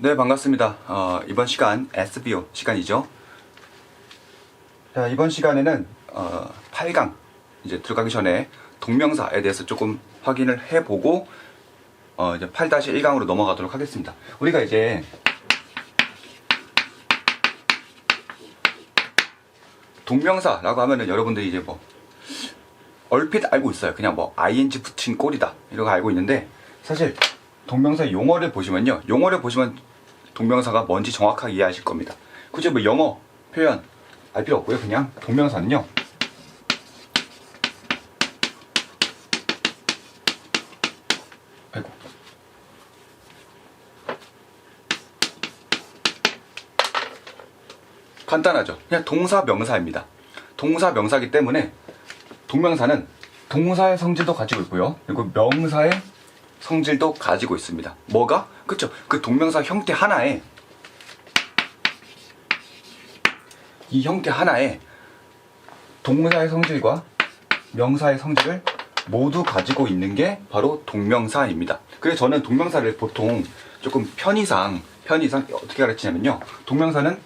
네, 반갑습니다. 어, 이번 시간 SBO 시간이죠. 자, 이번 시간에는 어, 8강 이제 들어가기 전에 동명사에 대해서 조금 확인을 해보고 어, 이제 8-1강으로 넘어가도록 하겠습니다. 우리가 이제 동명사라고 하면은 여러분들이 이제 뭐 얼핏 알고 있어요. 그냥 뭐 ing 붙인 꼴이다 이러고 알고 있는데 사실 동명사 용어를 보시면요. 용어를 보시면 동명사가 뭔지 정확하게 이해하실 겁니다. 굳이 뭐 영어 표현 알 필요 없고요. 그냥 동명사는요. 아이고. 간단하죠. 그냥 동사 명사입니다. 동사 명사기 때문에 동명사는 동사의 성질도 가지고 있고요. 그리고 명사의 성질도 가지고 있습니다. 뭐가? 그쵸? 그 동명사 형태 하나에 이 형태 하나에 동사의 성질과 명사의 성질을 모두 가지고 있는 게 바로 동명사입니다. 그래서 저는 동명사를 보통 조금 편의상 편의상 어떻게 가르치냐면요. 동명사는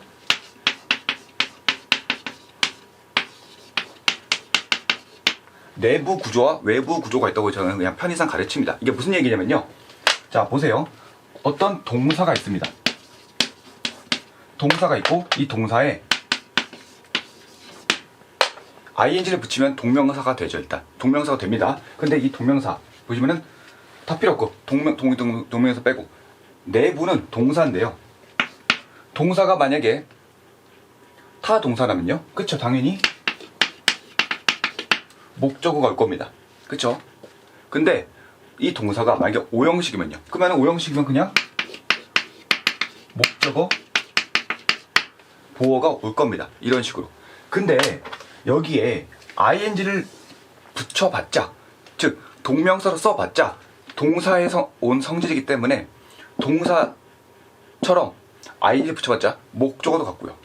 내부 구조와 외부 구조가 있다고 저는 그냥 편의상 가르칩니다. 이게 무슨 얘기냐면요. 자, 보세요. 어떤 동사가 있습니다. 동사가 있고 이 동사에 ing를 붙이면 동명사가 되죠, 일단. 동명사가 됩니다. 근데 이 동명사 보시면은 다 필요 없고 동명 동, 동, 동명사 빼고 내부는 동사인데요. 동사가 만약에 타 동사라면요. 그쵸, 당연히 목적어가 올 겁니다. 그쵸? 근데 이 동사가 만약에 오형식이면요. 그러면 오형식이면 그냥 목적어 보어가 올 겁니다. 이런 식으로. 근데 여기에 ing를 붙여봤자, 즉 동명사로 써봤자 동사에서 온 성질이기 때문에 동사처럼 ing 붙여봤자 목적어도 같고요.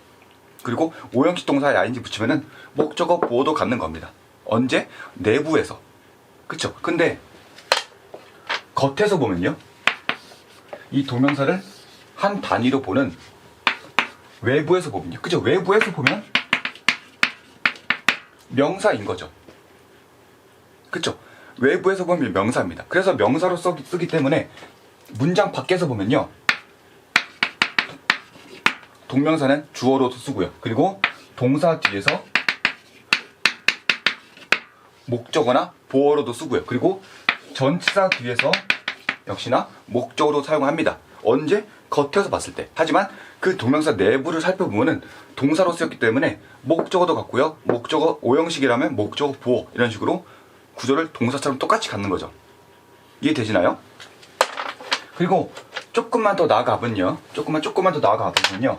그리고 오형식 동사에 ing 붙이면은 목적어 보어도 갖는 겁니다. 언제? 내부에서. 그쵸? 근데 겉에서 보면요. 이 동명사를 한 단위로 보는 외부에서 보면요. 그죠? 외부에서 보면 명사인 거죠. 그쵸? 외부에서 보면 명사입니다. 그래서 명사로 써, 쓰기 때문에 문장 밖에서 보면요. 동명사는 주어로도 쓰고요. 그리고 동사 뒤에서 목적어나 보어로도 쓰고요. 그리고 전치사 뒤에서 역시나 목적어로 사용합니다. 언제? 겉에서 봤을 때. 하지만 그 동명사 내부를 살펴보면은 동사로 쓰였기 때문에 목적어도 같고요. 목적어 오형식이라면 목적어 보어 이런 식으로 구조를 동사처럼 똑같이 갖는 거죠. 이해되시나요? 그리고 조금만 더 나아가보면요. 조금만 조금만 더 나아가보면요.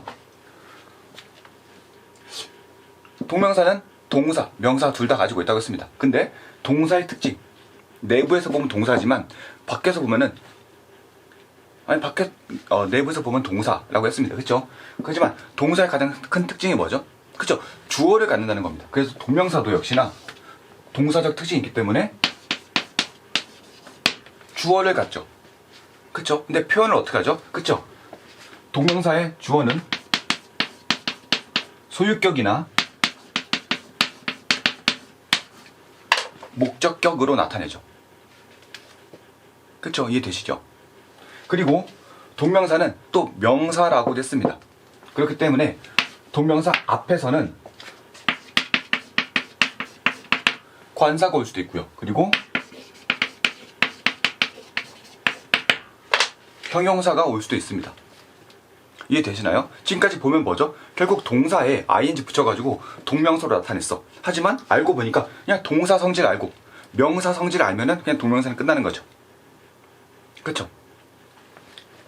동명사는 동사, 명사 둘 다 가지고 있다고 했습니다. 근데 동사의 특징 내부에서 보면 동사지만 밖에서 보면은 아니 밖에 어, 내부에서 보면 동사라고 했습니다. 그렇죠? 그렇지만 동사의 가장 큰 특징이 뭐죠? 그렇죠? 주어를 갖는다는 겁니다. 그래서 동명사도 역시나 동사적 특징이 있기 때문에 주어를 갖죠. 그렇죠? 근데 표현을 어떻게 하죠? 그렇죠? 동명사의 주어는 소유격이나 목적격으로 나타내죠. 그쵸? 이해되시죠? 그리고 동명사는 또 명사라고 했습니다. 그렇기 때문에 동명사 앞에서는 관사가 올 수도 있고요. 그리고 형용사가 올 수도 있습니다. 이해되시나요? 지금까지 보면 뭐죠? 결국 동사에 ing 붙여가지고 동명사로 나타냈어. 하지만 알고 보니까 그냥 동사 성질 알고 명사 성질 알면은 그냥 동명사는 끝나는 거죠. 그쵸?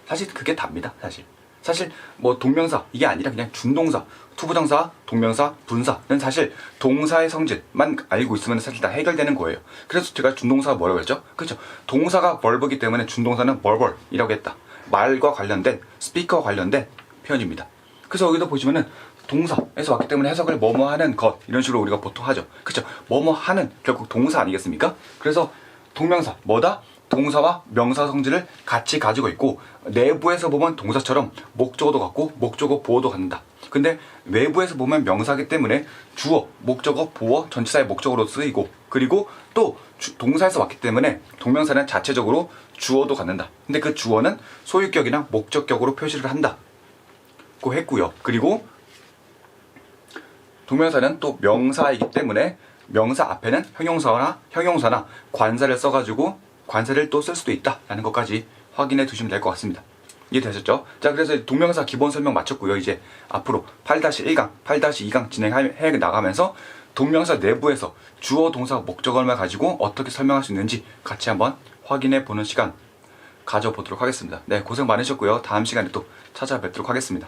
사실 그게 답니다. 사실. 사실 뭐 동명사 이게 아니라 그냥 준동사, 투부정사, 동명사, 분사는 사실 동사의 성질만 알고 있으면 사실 다 해결되는 거예요. 그래서 제가 준동사가 뭐라고 했죠? 그렇죠. 동사가 벌버기 때문에 준동사는 벌벌이라고 했다. 말과 관련된 스피커와 관련된 표현입니다. 그래서 여기도 보시면은 동사에서 왔기 때문에 해석을 뭐뭐 하는 것 이런 식으로 우리가 보통 하죠. 그렇죠? 뭐뭐 하는 결국 동사 아니겠습니까? 그래서 동명사 뭐다? 동사와 명사 성질을 같이 가지고 있고 내부에서 보면 동사처럼 목적어도 같고 목적어 보어도 갖는다. 근데 외부에서 보면 명사기 때문에 주어, 목적어, 보어, 전치사의 목적어로 쓰이고 그리고 또 주- 동사에서 왔기 때문에 동명사는 자체적으로 주어도 갖는다. 근데 그 주어는 소유격이나 목적격으로 표시를 한다. 고 했고요. 그리고 동명사는 또 명사이기 때문에 명사 앞에는 형용사나 형용사나 관사를 써가지고 관사를 또 쓸 수도 있다라는 것까지 확인해 두시면 될 것 같습니다. 이해되셨죠? 자, 그래서 동명사 기본 설명 마쳤고요. 이제 앞으로 8-1강, 8-2강 진행해 나가면서 동명사 내부에서 주어, 동사, 목적어를 가지고 어떻게 설명할 수 있는지 같이 한번 확인해 보는 시간 가져보도록 하겠습니다. 네, 고생 많으셨고요. 다음 시간에 또 찾아뵙도록 하겠습니다.